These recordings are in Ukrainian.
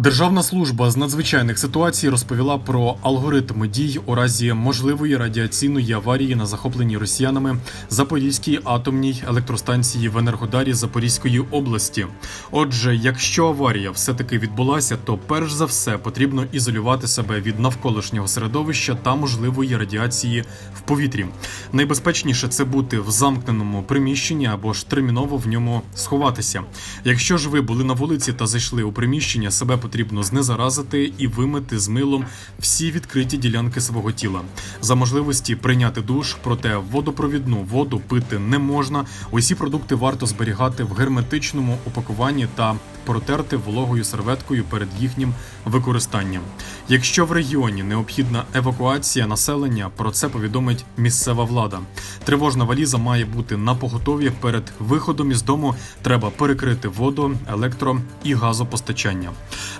Державна служба з надзвичайних ситуацій розповіла про алгоритми дій у разі можливої радіаційної аварії на захопленій росіянами Запорізькій атомній електростанції в Енергодарі Запорізької області. Отже, якщо аварія все-таки відбулася, то перш за все потрібно ізолювати себе від навколишнього середовища та можливої радіації в повітрі. Найбезпечніше це бути в замкненому приміщенні або ж терміново в ньому сховатися. Якщо ж ви були на вулиці та зайшли у приміщення, себе потрібно знезаразити і вимити з милом всі відкриті ділянки свого тіла. За можливості прийняти душ, проте водопровідну воду пити не можна. Усі продукти варто зберігати в герметичному упакуванні та протерти вологою серветкою перед їхнім використанням. Якщо в регіоні необхідна евакуація населення, про це повідомить місцева влада. Тривожна валіза має бути на поготові перед виходом із дому. Треба перекрити воду, електро і газопостачання.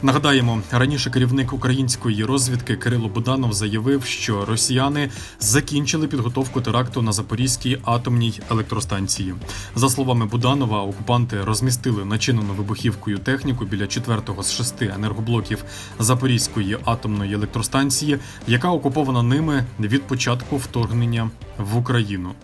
Нагадаємо, раніше керівник української розвідки Кирило Буданов заявив, що росіяни закінчили підготовку теракту на Запорізькій атомній електростанції. За словами Буданова, окупанти розмістили начинену вибухівкою техніку біля четвертого з шести енергоблоків Запорізької атомної електростанції, яка окупована ними від початку вторгнення в Україну.